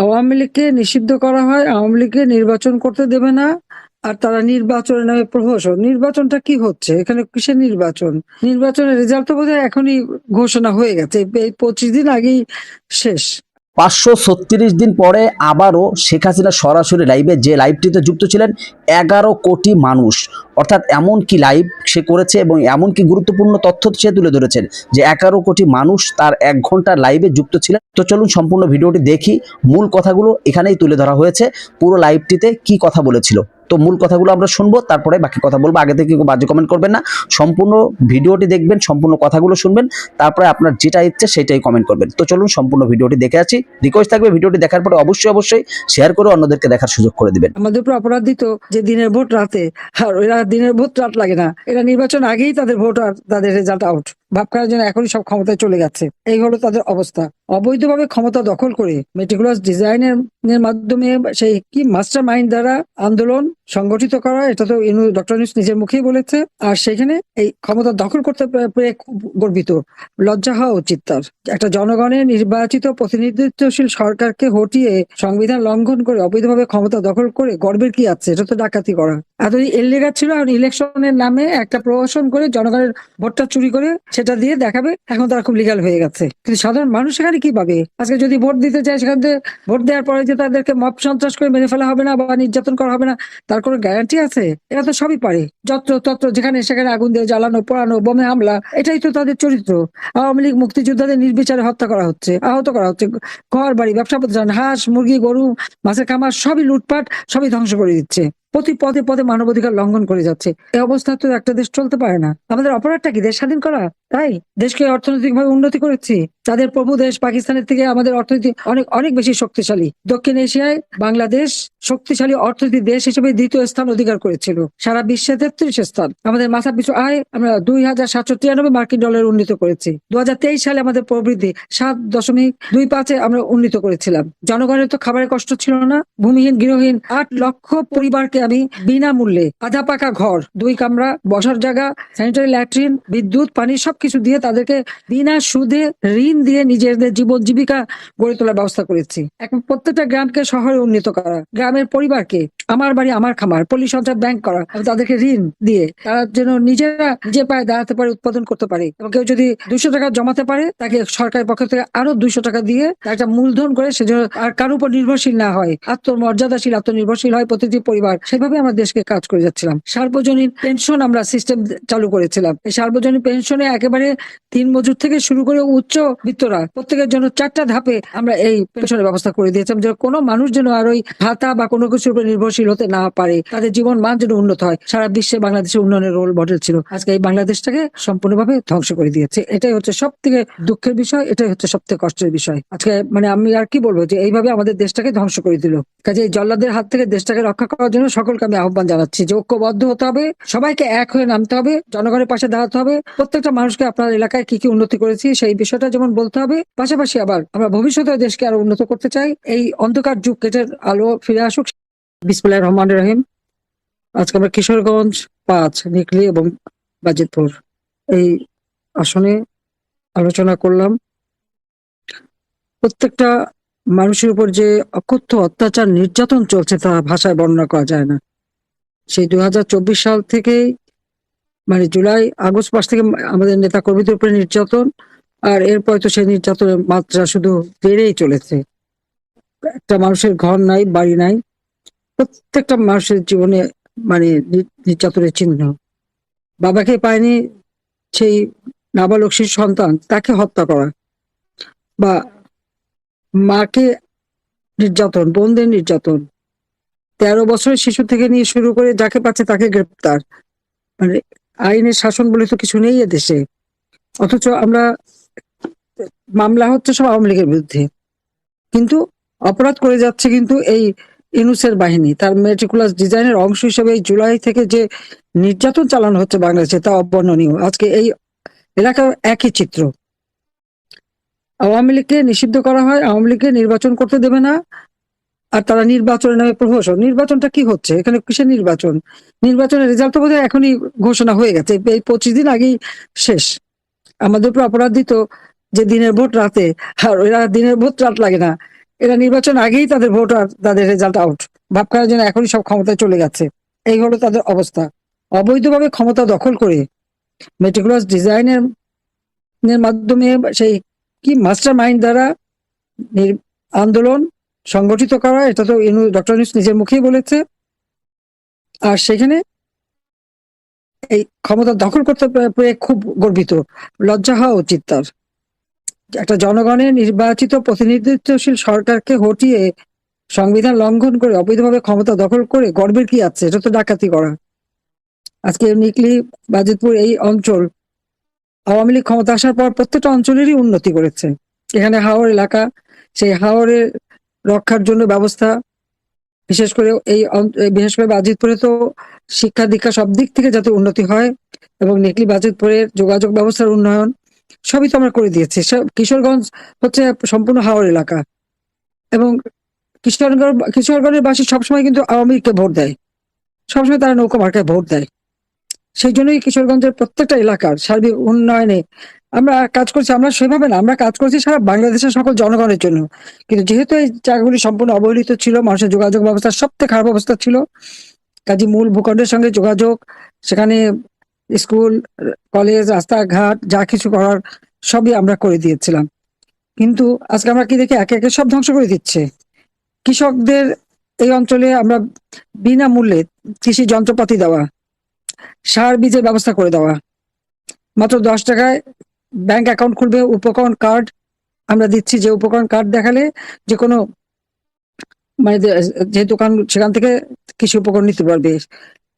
আওয়ামী লীগকে নিষিদ্ধ করা হয়, আওয়ামী লীগকে নির্বাচন করতে দেবে না, আর তারা নির্বাচনের নামে প্রহসন। নির্বাচনটা কি হচ্ছে? এখানে কিসের নির্বাচন? নির্বাচনের রেজাল্ট তো বোধহয় এখনই ঘোষণা হয়ে গেছে। এই পঁচিশ দিন আগেই শেষ। পাঁচশো ছত্রিশ দিন পরে আবারও শেখ হাসিনা সরাসরি লাইভে যে লাইভটিতে যুক্ত ছিলেন, এগারো কোটি মানুষ। অর্থাৎ এমন কি লাইভ সে করেছে এবং এমন কি গুরুত্বপূর্ণ তথ্য সে তুলে ধরেছেন যে এগারো কোটি মানুষ তার এক ঘণ্টার লাইভে যুক্ত ছিলেন। তো চলুন সম্পূর্ণ ভিডিওটি দেখি। মূল কথাগুলো এখানেই তুলে ধরা হয়েছে। পুরো লাইভটিতে কি কথা বলেছিল? তো মূল কথাগুলো আমরা শুনব, তারপরে বাকি কথা বলব। আগে থেকে কেউ বাজে কমেন্ট করবেন না। সম্পূর্ণ ভিডিওটি দেখবেন, সম্পূর্ণ কথাগুলো শুনবেন, তারপরে আপনার যেটা ইচ্ছে সেটাই কমেন্ট করবেন। তো চলুন সম্পূর্ণ ভিডিওটি দেখে আছি রিকোয়েস্ট থাকবে, ভিডিওটি দেখার পরে অবশ্যই অবশ্যই শেয়ার করে অন্যদেরকে দেখার সুযোগ করে দিবেন। আমাদের উপর অপরাধ দিত যে দিনের ভোট রাতে। আর এরা দিনের ভোট রাত লাগে না। এরা নির্বাচন আগেই তাদের ভোট আর তাদের রেজাল্ট আউট ভাব করার জন্য এখনই সব ক্ষমতায় চলে যাচ্ছে এই হলো তাদের অবস্থা। অবৈধভাবে ক্ষমতা দখল করে মেটিকুলাস ডিজাইনের মাধ্যমে সেই কি মাস্টার মাইন্ড দ্বারা আন্দোলন সংগঠিত করা, এটা তো ডক্টর ইউনুস নিজের মুখেই বলেছে। আর সেখানে এই ক্ষমতা দখল করতে পেরে খুব গর্বিত। লজ্জা হওয়া উচিত তার। একটা জনগণের নির্বাচিত প্রতিনিধিত্বশীল সরকারকে হটিয়ে সংবিধান লঙ্ঘন করে অবৈধভাবে ক্ষমতা দখল করে গর্বের কি আছে? এটা তো ডাকাতি করা। এতদিন এললেগার ছিল এখন ইলেকশনের নামে একটা প্রহসন করে জনগণের ভোটটা চুরি করে সেটা দিয়ে দেখাবে, এখন তারা খুব লিগাল হয়ে গেছে। কিন্তু সাধারণ মানুষ সেখানে কি পাবে? আজকে যদি ভোট দিতে চায়, সেখান থেকে ভোট দেওয়ার পরে যে তাদেরকে মব সন্ত্রাস করে মেরে ফেলা হবে না বা নির্যাতন করা হবে না, তার কোনো গ্যারান্টি আছে? এরা তো সবই পারে। যত্র তত্র যেখানে সেখানে আগুন দিয়ে জ্বালানো, পোড়ানো, বোমে হামলা, এটাই তো তাদের চরিত্র। আওয়ামী লীগ মুক্তিযোদ্ধাদের নির্বিচারে হত্যা করা হচ্ছে, আহত করা হচ্ছে। ঘর বাড়ি, ব্যবসা প্রতিষ্ঠান, হাঁস, মুরগি, গরু, মাছের খামার, সবই লুটপাট, সবই ধ্বংস করে দিচ্ছে। প্রতি পদে পদে মানবাধিকার লঙ্ঘন করে যাচ্ছে। এই অবস্থা তো একটা দেশ চলতে পারে না। আমাদের অপরাধটা কি দেশ স্বাধীন করা? তাই দেশকে অর্থনৈতিক ভাবে উন্নতি করেছি। তাদের প্রভু দেশ পাকিস্তানের থেকে আমাদের অর্থনীতি অনেক অনেক বেশি শক্তিশালী। দক্ষিণ এশিয়ায় বাংলাদেশ শক্তিশালী অর্থনীতি দেশ হিসেবে দ্বিতীয় স্থান অধিকার করেছিল। সারা বিশ্বে তেত্রিশ স্থান। আমাদের মাথা পিছু আয় আমরা দুই হাজার সাতশো তিরানব্বই মার্কিন ডলার উন্নীত করেছি। দু সালে আমাদের প্রবৃদ্ধি সাত দশমিক দুই পাঁচে আমরা উন্নীত করেছিলাম। জনগণের তো খাবারের কষ্ট ছিল না। ভূমিহীন গৃহহীন আট লক্ষ পরিবারকে আমি বিনামূল্যে আধা পাকা ঘর, দুই কামরা, বসার জায়গা, স্যানিটারি ল্যাট্রিন, বিদ্যুৎ, পানি সবকিছু দিয়ে তাদেরকে বিনা সুদে ঋণ দিয়ে নিজেদের জীবন জীবিকা গড়ে তোলার ব্যবস্থা করেছি। এখন প্রত্যেকটা গ্রামকে শহরে উন্নীত করা, গ্রামের পরিবারকে আমার বাড়ি, আমার খামার, পল্লী সঞ্চয় ব্যাংক করা তাদেরকে ঋণ দিয়ে তারা যেন নিজেরা নিজে পায়ে দাঁড়াতে পারে, উৎপাদন করতে পারে। এবং কেউ যদি দুশো টাকা জমাতে পারে, তাকে সরকারের পক্ষ থেকে আরও দুইশো টাকা দিয়ে একটা মূলধন করে সে যেন আর কারোর উপর নির্ভরশীল না হয়, আত্মমর্যাদাশীল, আত্মনির্ভরশীল হয় প্রতিটি পরিবার। সেভাবে আমরা দেশকে কাজ করে যাচ্ছিলাম। সার্বজনীন পেনশন আমরা সিস্টেম চালু করেছিলাম। এই সার্বজনীন পেনশনে একেবারে তিন মজুর থেকে শুরু করে উচ্চ বিত্তরা প্রত্যেকের জন্য চারটা ধাপে আমরা এই পেনশনের ব্যবস্থা করে দিয়েছিলাম যে কোনো মানুষ যেন আর ওই ভাতা বা কোনো কিছুর উপর নির্ভরশীল হতে না পারে। তাদের জীবন মান যেন উন্নত হয়। সারা বিশ্বে বাংলাদেশের উন্নয়নের রোল মডেল ছিল। আজকে এই বাংলাদেশটাকে সম্পূর্ণভাবে ধ্বংস করে দিয়েছে। এটাই হচ্ছে সব থেকে দুঃখের বিষয়, এটাই হচ্ছে সব থেকে কষ্টের বিষয়। আজকে মানে আমি আর কি বলব যে এইভাবে আমাদের দেশটাকে ধ্বংস করে দিল। কাজে এই জল্লাদের হাত থেকে দেশটাকে রক্ষা করার জন্য সকলকে আমি আহ্বান জানাচ্ছি যে ঐক্যবদ্ধ হতে হবে। সবাইকে এক হয়ে নামতে হবে। জনগণের পাশে দাঁড়াতে হবে। প্রত্যেকটা মানুষকে আপনার এলাকায় কি কি উন্নতি করেছি সেই বিষয়টা যেমন বলতে হবে। পাশাপাশি আবার আমরা ভবিষ্যতে দেশকে আরও উন্নত করতে চাই। এই অন্ধকার যুগ কেটে আলো ফিরে আসুক। বিসমুল্লাহ রহমান রহিম। আজকে আমরা কিশোরগঞ্জ, পাঁচ, নিকলি এবং বাজিতপুর এই আসনে আলোচনা করলাম। প্রত্যেকটা মানুষের উপর যে অকথ্য অত্যাচার, নির্যাতন চলছে তা ভাষায় বর্ণনা করা যায় না। সেই দুই হাজার চব্বিশ সাল থেকে মানে জুলাই, আগস্ট মাস থেকে আমাদের নেতা কর্মীদের উপরে নির্যাতন, আর এরপর তো সেই নির্যাতনের মাত্রা শুধু বেড়েই চলেছে। একটা মানুষের ঘর নাই, বাড়ি নাই, প্রত্যেকটা মানুষের জীবনে মানে নির্যাতনের চিহ্ন। বাবাকে পায়নি সেই নাবালক শিশু সন্তান, তাকে হত্যা করা বা মাকে নির্যাতন, বোনদের নির্যাতন। তেরো বছরের শিশু থেকে নিয়ে শুরু করে যাকে পাচ্ছে তাকে গ্রেপ্তার। মানে আইনের শাসন বলে তো কিছু নেই দেশে অথচ আমরা, মামলা হচ্ছে সব আওয়ামী লীগের বিরুদ্ধে। কিন্তু অপরাধ করে যাচ্ছে কিন্তু এই ইনুসের বাহিনী। তার মেটিকুলাস ডিজাইনের অংশ হিসেবে এই জুলাই থেকে যে নির্যাতন চালানো হচ্ছে বাংলাদেশে, তা অবর্ণনীয়। আজকে এই এলাকার একই চিত্র। আওয়ামী লীগকে নিষিদ্ধ করা হয়, আওয়ামী লীগকে নির্বাচন করতে দেবে না। আর তারা নির্বাচনের নামে প্রহসন। নির্বাচনটা কি হচ্ছে? এখানে কিসের নির্বাচন? নির্বাচনের রেজাল্ট তো বোধহয় এখনই ঘোষণা হয়ে গেছে। এই পঁচিশ দিন আগেই শেষ। আমাদের উপর অপরাধ দিত যে দিনের ভোট রাতে। আর এরা দিনের ভোট রাত লাগে না। এরা নির্বাচন আগেই তাদের ভোট আর তাদের রেজাল্ট আউট ভাবখানার জন্য এখনই সব ক্ষমতায় চলে গেছে। এই হলো তাদের অবস্থা। অবৈধভাবে ক্ষমতা দখল করে মেটিকুলাস ডিজাইনের মাধ্যমে সেই কি মাস্টার মাইন্ড দ্বারা আন্দোলন সংগঠিত করা, এটা তো ডক্টর ইউনুস নিজের মুখেই বলেছে। আর সেখানে এই ক্ষমতা দখল করতে পেরে খুব গর্বিত। লজ্জা হওয়া উচিত তার। একটা জনগণের নির্বাচিত প্রতিনিধিত্বশীল সরকারকে হটিয়ে সংবিধান লঙ্ঘন করে অবৈধভাবে ক্ষমতা দখল করে গর্বের কি আছে? এটা তো ডাকাতি করা। আজকে নিকলি, বাজিতপুর এই অঞ্চল আওয়ামী লীগ ক্ষমতা আসার পর প্রত্যেকটা অঞ্চলেরই উন্নতি করেছে। এখানে হাওর এলাকা, সেই হাওরের রক্ষার জন্য ব্যবস্থা, বিশেষ করে এই বিশেষ করে বাজিতপুরে তো শিক্ষা দীক্ষা সব দিক থেকে যাতে উন্নতি হয় এবং নেকলি বাজিতপুরের যোগাযোগ ব্যবস্থার উন্নয়ন, সবই তো আমরা করে দিয়েছি। কিশোরগঞ্জ হচ্ছে সম্পূর্ণ হাওর এলাকা এবং কিশোরগঞ্জ, কিশোরগঞ্জের বাসী সবসময় কিন্তু আওয়ামী লীগকে ভোট দেয়। সবসময় তারা নৌকা মার্কায় ভোট দেয়। সেই জন্যই কিশোরগঞ্জের প্রত্যেকটা এলাকার সার্বিক উন্নয়নে আমরা কাজ করছি, আমরা সেভাবে না, আমরা কাজ করছি সারা বাংলাদেশের সকল জনগণের জন্য। কিন্তু যেহেতু এই জায়গাগুলি সম্পূর্ণ অবহেলিত ছিল, মানুষের যোগাযোগ ব্যবস্থা সব থেকে খারাপ অবস্থা ছিল, কাজে মূল ভূখণ্ডের সঙ্গে যোগাযোগ, সেখানে স্কুল, কলেজ, রাস্তাঘাট, যা কিছু করার সবই আমরা করে দিয়েছিলাম। কিন্তু আজকে আমরা কি দেখি, একে একে সব ধ্বংস করে দিচ্ছে। কৃষকদের এই অঞ্চলে আমরা বিনামূল্যে কৃষি যন্ত্রপাতি দেওয়া, সার বীজের ব্যবস্থা করে দেওয়া। মাত্র দশ টাকায় ব্যাংক অ্যাকাউন্ট খুলবে, উপকরণ কার্ড আমরা দিচ্ছি, যে উপকরণ কার্ড দেখালে যে কোনো মানে যে- দোকান সেখান থেকে কৃষি উপকরণ নিতে পারবে।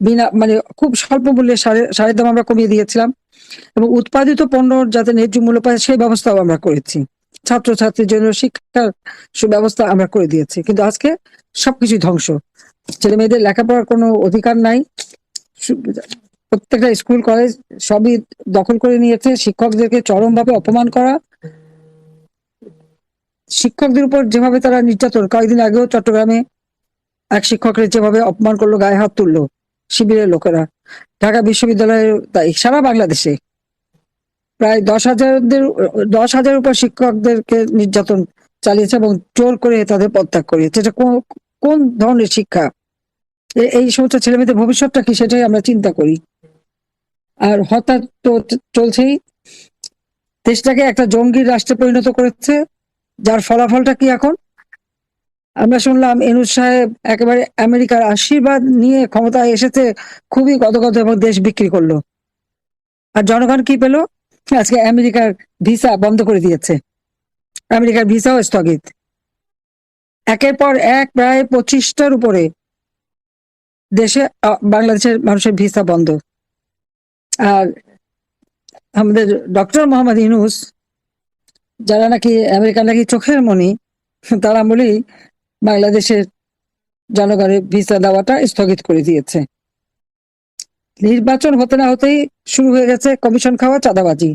বিনা মানে খুব স্বল্প মূল্যে সারের দাম আমরা কমিয়ে দিয়েছিলাম এবং উৎপাদিত পণ্য যাতে ন্যায্য মূল্য পায় সেই ব্যবস্থাও আমরা করেছি। ছাত্রছাত্রীর জন্য শিক্ষার সুব্যবস্থা আমরা করে দিয়েছি। কিন্তু আজকে সবকিছু ধ্বংস। ছেলে মেয়েদের লেখাপড়ার কোনো অধিকার নাই। প্রত্যেকটা স্কুল, কলেজ সবই দখল করে নিয়েছে। শিক্ষকদেরকে চরমভাবে অপমান করা। শিক্ষকদের উপর যেভাবে তারা নির্যাতন, কয়েকদিন আগেও চট্টগ্রামে এক শিক্ষকের যেভাবে অপমান করল, গায়ে হাত তুললো শিবিরের লোকেরা। ঢাকা বিশ্ববিদ্যালয়ের তাই সারা বাংলাদেশে প্রায় দশ হাজারদের, দশ হাজার উপর শিক্ষকদেরকে নির্যাতন চালিয়েছে এবং জোর করে তাদের পদত্যাগ করিয়েছে এটা কোন- ধরনের শিক্ষা? এই সমস্ত ছেলেমেয়েদের ভবিষ্যৎটা কি সেটাই আমরা চিন্তা করি। আর হঠাৎ তো চলছেই। দেশটাকে একটা জঙ্গির রাষ্ট্রে পরিণত করেছে, যার ফলাফলটা কি এখন? আমরা শুনলাম এনুস সাহেব একেবারে আমেরিকার আশীর্বাদ নিয়ে ক্ষমতায় এসেছে, খুবই গদগদ এবং দেশ বিক্রি করল। আর জনগণ কি পেল? আজকে আমেরিকার ভিসা বন্ধ করে দিয়েছে। আমেরিকার ভিসাও স্থগিত। একের পর এক প্রায় পঁচিশটার উপরে দেশে বাংলাদেশের মানুষের ভিসা বন্ধ। আমাদের ডক্টর মোহাম্মদ ইনুস যারা নাকি আমেরিকার নাকি চোখের মনি তারা বলেই বাংলাদেশের জনগণের ভিসা দেওয়াটা স্থগিত করে দিয়েছে। নির্বাচন হতে না হতেই শুরু হয়ে গেছে কমিশন খাওয়া চাঁদাবাজি।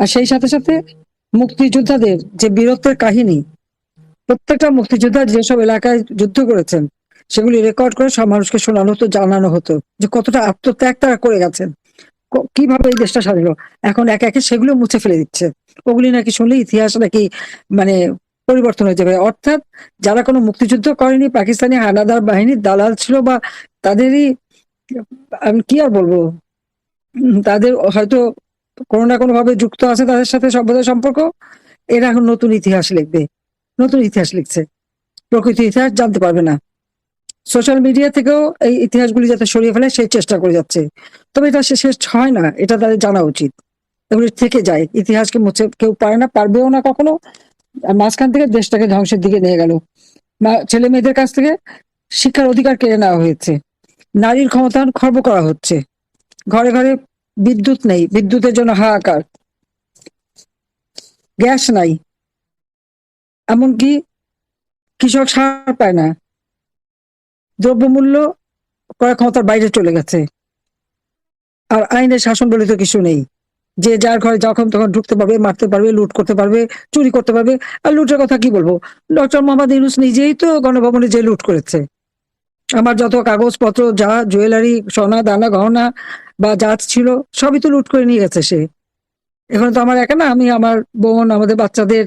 আর সেই সাথে সাথে মুক্তিযোদ্ধাদের যে বীরত্বের কাহিনী, প্রত্যেকটা মুক্তিযোদ্ধা যেসব এলাকায় যুদ্ধ করেছেন সেগুলি রেকর্ড করে সব মানুষকে শোনানো হতো, জানানো হতো যে কতটা আত্মত্যাগ তারা করে গেছেন। কীভাবে এই দেশটা হলো। এখন একে একে সেগুলো মুছে ফেলে দিচ্ছে। ওগুলি নাকি শুনলে ইতিহাস নাকি মানে পরিবর্তন হয়ে যাবে। অর্থাৎ যারা কোনো মুক্তিযুদ্ধ করেনি, পাকিস্তানি হানাদার বাহিনীর দালাল ছিল বা তাদেরই, আমি কি আর বলব? তাদের হয়তো কোনো না কোনো ভাবে যুক্ত আছে তাদের সাথে সভ্যতার সম্পর্ক। এরা এখন নতুন ইতিহাস লিখবে। নতুন ইতিহাস লিখছে। প্রকৃত ইতিহাস জানতে পারবে না। সোশ্যাল মিডিয়া থেকেও এই ইতিহাসগুলি যাতে সরিয়ে ফেলে, সেই চেষ্টা করে যাচ্ছে। তবে এটা শেষ হয় না, এটা তাদের জানা উচিত। এগুলি থেকে যায়। ইতিহাসকে মুছে কেউ পারে না, পারবেও না কখনো। মাঝখান থেকে দেশটাকে ধ্বংসের দিকে নিয়ে গেল। ছেলে মেয়েদের কাছ থেকে শিক্ষার অধিকার কেড়ে নেওয়া হয়েছে। নারীর ক্ষমতায়ন খর্ব করা হচ্ছে। ঘরে ঘরে বিদ্যুৎ নেই, বিদ্যুতের জন্য হাহাকার। গ্যাস নাই। এমনকি কৃষক সার পায় না। দ্রব্যমূল্য ক্রয় ক্ষমতার বাইরে চলে গেছে। আর আইনের শাসন বলে তো কিছু নেই। যে যার ঘরে যখন তখন ঢুকতে পারবে, মারতে পারবে, লুট করতে পারবে, চুরি করতে পারবে, আর লুটের কথা কি বলব? ডক্টর মোহাম্মদ ইউনুস নিজেই তো গণভবনে যে লুট করেছে। আমার যত কাগজপত্র, যা জুয়েলারি, সোনা, দানা, গহনা বা যা ছিল, সবই তো লুট করে নিয়ে গেছে সে। এখন তো আমার একা না, আমি আমার বোন, আমাদের বাচ্চাদের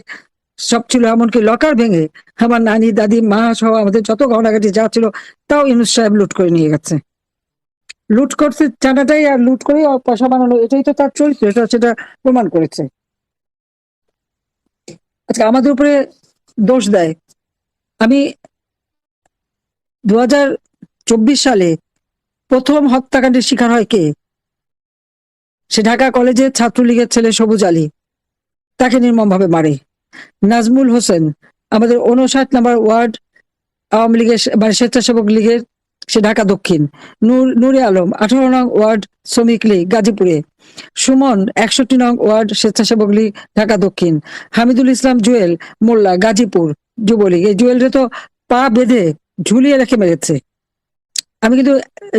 সব ছিল এমনকি লকার ভেঙে আমার নানি, দাদি, মা সহ আমাদের যত গহনাগাটি যা ছিল, তাও ইউনুস সাহেব লুট করে নিয়ে গেছে। লুট করতে জানাটাই আর লুট করে পয়সা বানানো এটাই তো তার চরিত্র, এটা সেটা প্রমাণ করেছে। আজকে আমাদের উপরে দোষ দেয়। আমি দু সালে প্রথম হত্যাকাণ্ডের শিকার হয় কে? সে ঢাকা কলেজের ছাত্রলীগের ছেলে সবুজ আলী। তাকে নির্মমভাবে মারে। নাজমুল হোসেন, আমাদের উনষাট নম্বর ওয়ার্ড আওয়ামী লীগের মানে স্বেচ্ছাসেবক লীগের সে ঢাকা দক্ষিণ। নূর নুরে আলম, আঠারো নং ওয়ার্ড শ্রমিক লীগ, গাজীপুরে। সুমন, একষট্টি নং ওয়ার্ড স্বেচ্ছাসেবক লীগ, ঢাকা দক্ষিণ। হামিদুল ইসলাম জুয়েল, মোল্লা, গাজীপুর, যুবলীগ। এই জুয়েলরে তো পা বেঁধে ঝুলিয়ে রেখে মেরেছে। আমি কিন্তু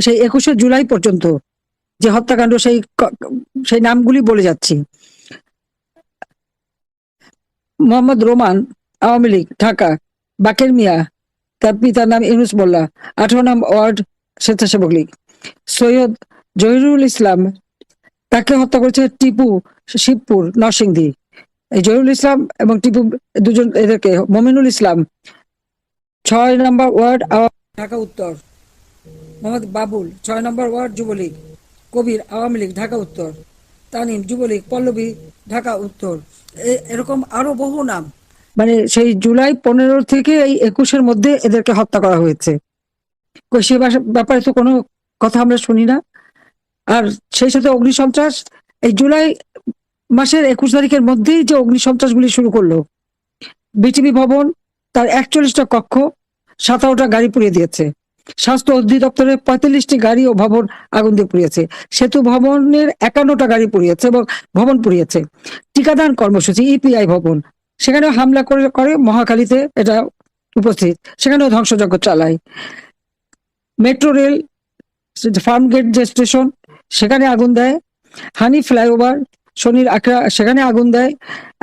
সেই একুশে জুলাই পর্যন্ত যে হত্যাকাণ্ড, সেই সেই নামগুলি বলে যাচ্ছি। মোহাম্মদ রোমান, আওয়ামী লীগ, ঢাকা। বাকের মিয়া, তার পিতার নাম ইউনুস মোল্লা, আঠারো নাম ওয়ার্ড স্বেচ্ছাসেবক লীগ। সৈয়দ জহিরুল ইসলাম, তাকে হত্যা করেছে টিপু শিবপুর, নরসিংদী। এই জহিরুল ইসলাম এবং টিপু দুজন এদেরকে, মমিনুল ইসলাম, ছয় নম্বর ওয়ার্ড ঢাকা উত্তর। মোহাম্মদ বাবুল, ছয় নম্বর ওয়ার্ড যুবলীগ। কবির, আওয়ামী লীগ, ঢাকা উত্তর। তানিম যুবলীগ, পল্লবী, ঢাকা, উত্তর। এরকম আরও বহু নাম। মানে সেই জুলাই পনেরো থেকে এই একুশের মধ্যে এদেরকে হত্যা করা হয়েছে। সে ব্যাপারে তো কোনো কথা আমরা শুনি না। আর সেই সাথে অগ্নিসন্ত্রাস, এই জুলাই মাসের একুশ তারিখের মধ্যেই যে অগ্নিসন্ত্রাসগুলি শুরু করল, বিটিভি ভবন, তার একচল্লিশটা কক্ষ, সাতারোটা গাড়ি পুড়িয়ে দিয়েছে। স্বাস্থ্য অধিদপ্তরের পঁয়তাল্লিশটি গাড়ি ও ভবন আগুন দিয়ে পুড়িয়েছে। সেতু ভবনের একান্নটা গাড়ি পুড়িয়েছে এবং ভবন পুড়িয়েছে। টিকাদান কর্মসূচি, ইপিআই ভবন। সেখানেও হামলা করে করে মহাখালীতে এটা উপস্থিত। সেখানেও ধ্বংসযজ্ঞ চালায়। মেট্রো রেল ফার্ম গেট যে স্টেশন, সেখানে আগুন দেয়। হানি ফ্লাইওভার, শনির আখড়া, সেখানে আগুন দেয়।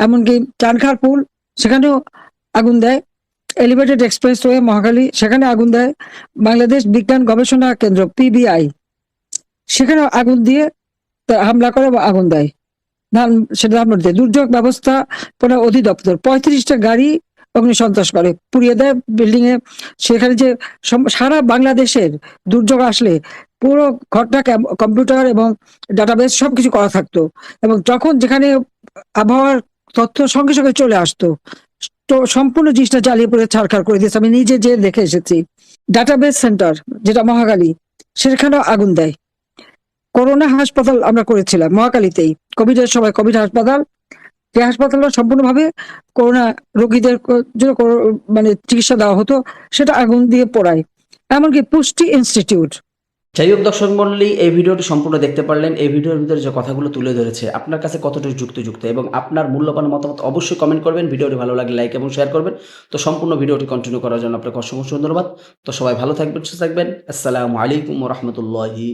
এমনকি চানখার পুল সেখানেও আগুন দেয়। এলিভেটেড এক্সপ্রেস এক্সপ্রেসওয়ে মহাখালী, সেখানে আগুন দেয় বাংলাদেশ বিজ্ঞান গবেষণা কেন্দ্র পিবিআই সেখানে আগুন দিয়ে হামলা করে আগুন দেয়। সেটা ধানমন্ডি দেয় দুর্যোগ ব্যবস্থা পরে অধিদপ্তর। পঁয়ত্রিশটা গাড়ি অগ্নিসন্ত্রাস করে, পুড়িয়ে দেয় বিল্ডিং এ। সেখানে যে সারা বাংলাদেশের দুর্যোগ আসলে পুরো ঘরটা কম্পিউটার এবং ডাটাবেস সবকিছু করা থাকতো এবং যখন যেখানে আবহাওয়ার তথ্য সঙ্গে সঙ্গে চলে আসতো তো সম্পূর্ণ জিনিসটা জ্বালিয়ে পড়ে ছাড়খার করে দিয়েছে। আমি নিজে যে দেখে এসেছি। ডাটাবেস সেন্টার যেটা মহাকালী, সেখানেও আগুন দেয়। করোনা হাসপাতাল আমরা করেছিলাম মহাকালীতেই। কোভিডের সময় কোভিড হাসপাতাল। যে হাসপাতালটা সম্পূর্ণভাবে করোনা রোগীদের জন্য মানে চিকিৎসা দেওয়া হতো, সেটা আগুন দিয়ে পোড়ায়। এমনকি পুষ্টি ইনস্টিটিউট যাই হোক দর্শক মন্ডলী, এই ভিডিওটি সম্পূর্ণ দেখতে পারলেন। এই ভিডিওর ভিতরে যে কথাগুলো তুলে ধরেছে, আপনার কাছে কতটুকু যুক্তিযুক্ত এবং আপনার মূল্যবান মতামত অবশ্যই কমেন্ট করবেন। ভিডিওটি ভালো লাগলে লাইক এবং শেয়ার করবেন। তো সম্পূর্ণ ভিডিওটি কন্টিনিউ করার জন্য আপনাকে অসংখ্য ধন্যবাদ। তো সবাই ভালো থাকবেন, সুস্থ থাকবেন। আসসালামু আলাইকুম রহমতুল্লাহি